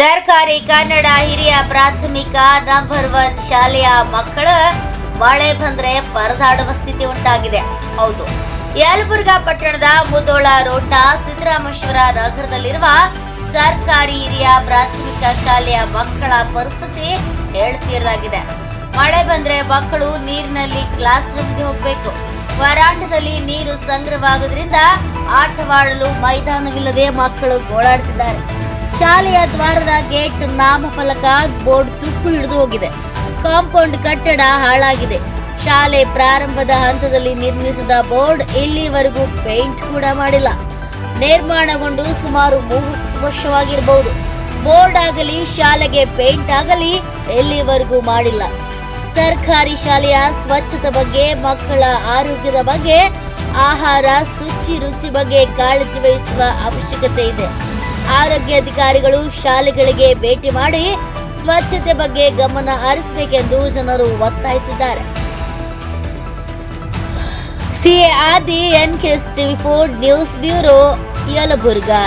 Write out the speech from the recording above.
ಸರ್ಕಾರಿ ಕನ್ನಡ ಹಿರಿಯ ಪ್ರಾಥಮಿಕ ನಂಬರ್ ಒನ್ ಶಾಲೆಯ ಮಕ್ಕಳು ಮಳೆ ಬಂದ್ರೆ ಪರದಾಡುವ ಸ್ಥಿತಿ ಉಂಟಾಗಿದೆ. ಹೌದು. ಯಲಬುರ್ಗಾ ಪಟ್ಟಣದ ಮುದೋಳ ರೋಡ್ನ ಸಿದ್ದರಾಮೇಶ್ವರ ನಗರದಲ್ಲಿರುವ ಸರ್ಕಾರಿ ಹಿರಿಯ ಪ್ರಾಥಮಿಕ ಶಾಲೆಯ ಮಕ್ಕಳ ಪರಿಸ್ಥಿತಿ ಹೇಳ್ತೀರದಾಗಿದೆ ಮಳೆ ಬಂದ್ರೆ ಮಕ್ಕಳು ನೀರಿನಲ್ಲಿ ಕ್ಲಾಸ್ ರೂಮ್ಗೆ ಹೋಗ್ಬೇಕು. ವರಾಂಡದಲ್ಲಿ ನೀರು ಸಂಗ್ರಹವಾಗೋದ್ರಿಂದ ಆಟವಾಡಲು ಮೈದಾನವಿಲ್ಲದೆ ಮಕ್ಕಳು ಗೋಳಾಡ್ತಿದ್ದಾರೆ ಶಾಲೆಯ ದ್ವಾರದ ಗೇಟ್ ನಾಮಫಲಕ ಬೋರ್ಡ್ ತುಕ್ಕು ಹಿಡಿದು ಹೋಗಿದೆ. ಕಾಂಪೌಂಡ್ ಕಟ್ಟಡ ಹಾಳಾಗಿದೆ. ಶಾಲೆ ಪ್ರಾರಂಭದ ಹಂತದಲ್ಲಿ ನಿರ್ಮಿಸಿದ ಬೋರ್ಡ್ ಇಲ್ಲಿವರೆಗೂ ಪೇಂಟ್ ಕೂಡ ಮಾಡಿಲ್ಲ. ನಿರ್ಮಾಣಗೊಂಡು ಸುಮಾರು ಮೂವತ್ತು ವರ್ಷವಾಗಿರಬಹುದು ಬೋರ್ಡ್ ಆಗಲಿ, ಶಾಲೆಗೆ ಪೇಂಟ್ ಆಗಲಿ ಎಲ್ಲಿವರೆಗೂ ಮಾಡಿಲ್ಲ. ಸರ್ಕಾರಿ ಶಾಲೆಯ ಸ್ವಚ್ಛತೆ ಬಗ್ಗೆ, ಮಕ್ಕಳ ಆರೋಗ್ಯದ ಬಗ್ಗೆ, ಆಹಾರ, ಶುಚಿ ರುಚಿ ಬಗ್ಗೆ ಕಾಳಜಿ ವಹಿಸುವ ಅವಶ್ಯಕತೆ ಇದೆ. ಆರೋಗ್ಯ ಅಧಿಕಾರಿಗಳು ಶಾಲೆಗಳಿಗೆ ಭೇಟಿ ಮಾಡಿ ಸ್ವಚ್ಛತೆ ಬಗ್ಗೆ ಗಮನ ಹರಿಸಬೇಕೆಂದು ಜನರು ಒತ್ತಾಯಿಸಿದ್ದಾರೆ. ಸಿಎ ಆದಿ N TV four news bureau Yelburga.